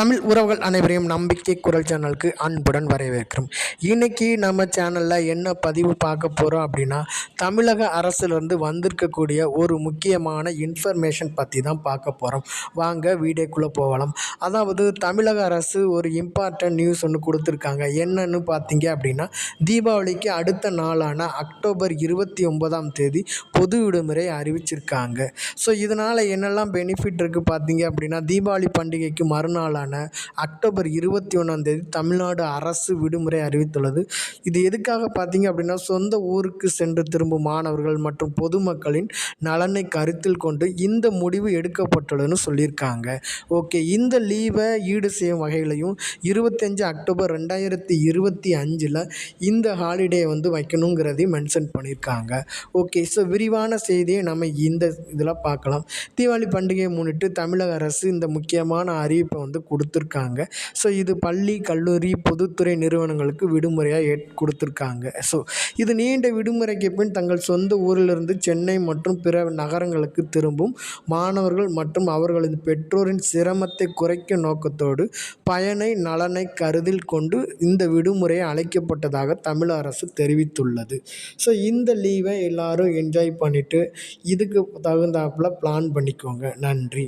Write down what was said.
தமிழ் உறவுகள் அனைவரையும் நம்பிக்கை குரல் சேனலுக்கு அன்புடன் வரவேற்கிறோம். இன்றைக்கி நம்ம சேனலில் என்ன பதிவு பார்க்க போகிறோம் அப்படின்னா தமிழக அரசுலேருந்து வந்திருக்கக்கூடிய ஒரு முக்கியமான இன்ஃபர்மேஷன் பற்றி தான் பார்க்க போகிறோம் வாங்க வீடியோக்குள்ளே போகலாம். அதாவது தமிழக அரசு ஒரு இம்பார்ட்டன்ட் நியூஸ் ஒன்று கொடுத்துருக்காங்க. என்னன்னு பார்த்தீங்க அப்படின்னா தீபாவளிக்கு அடுத்த நாளான அக்டோபர் இருபத்தி ஒன்பதாம் தேதி பொது விடுமுறை அறிவிச்சிருக்காங்க. ஸோ இதனால் என்னெல்லாம் பெனிஃபிட் இருக்குது பார்த்தீங்க அப்படின்னா தீபாவளி பண்டிகைக்கு மறுநாளான அக்டோபர் இருபத்தி ஒன்றாம் தேதி தமிழ்நாடு அரசு விடுமுறை அறிவித்துள்ளது. இது எதுக்காக பார்த்தீங்க அப்படின்னா சொந்த ஊருக்கு சென்று திரும்பும் மாணவர்கள் மற்றும் பொதுமக்களின் நலனை கருத்தில் கொண்டு இந்த முடிவு எடுக்கப்பட்டுள்ளதுன்னு சொல்லியிருக்காங்க. ஓகே இந்த லீவை ஈடு செய்யும் வகையிலையும் இருபத்தஞ்சு அக்டோபர் ரெண்டாயிரத்தி இருபத்தி அஞ்சில் இந்த ஹாலிடே வந்து வைக்கணுங்கிறதையும் மென்ஷன் பண்ணியிருக்காங்க. ஓகே ஸோ விரிவான செய்தியை நம்ம இந்த இதில் பார்க்கலாம். தீபாவளி பண்டிகையை முன்னிட்டு தமிழக அரசு இந்த முக்கியமான அறிவிப்பை வந்து கொடுத்துருக்காங்க. ஸோ இது பள்ளி கல்லூரி பொதுத்துறை நிறுவனங்களுக்கு விடுமுறையாக ஏற் கொடுத்துருக்காங்க. ஸோ இது நீண்ட விடுமுறைக்கு பின் தங்கள் சொந்த ஊரிலிருந்து சென்னை மற்றும் பிற நகரங்களுக்கு திரும்பும் மாணவர்கள் மற்றும் அவர்களது பெற்றோரின் சிரமத்தை குறைக்கும் நோக்கத்தோடு பயனை நலனை கருதில் கொண்டு இந்த விடுமுறை அழைக்கப்பட்டதாக தமிழக அரசு தெரிவித்துள்ளது. ஸோ இந்த லீவை எல்லாரும் என்ஜாய் பண்ணிவிட்டு இதுக்கு தகுந்தாப்புல பிளான் பண்ணிக்கோங்க. நன்றி.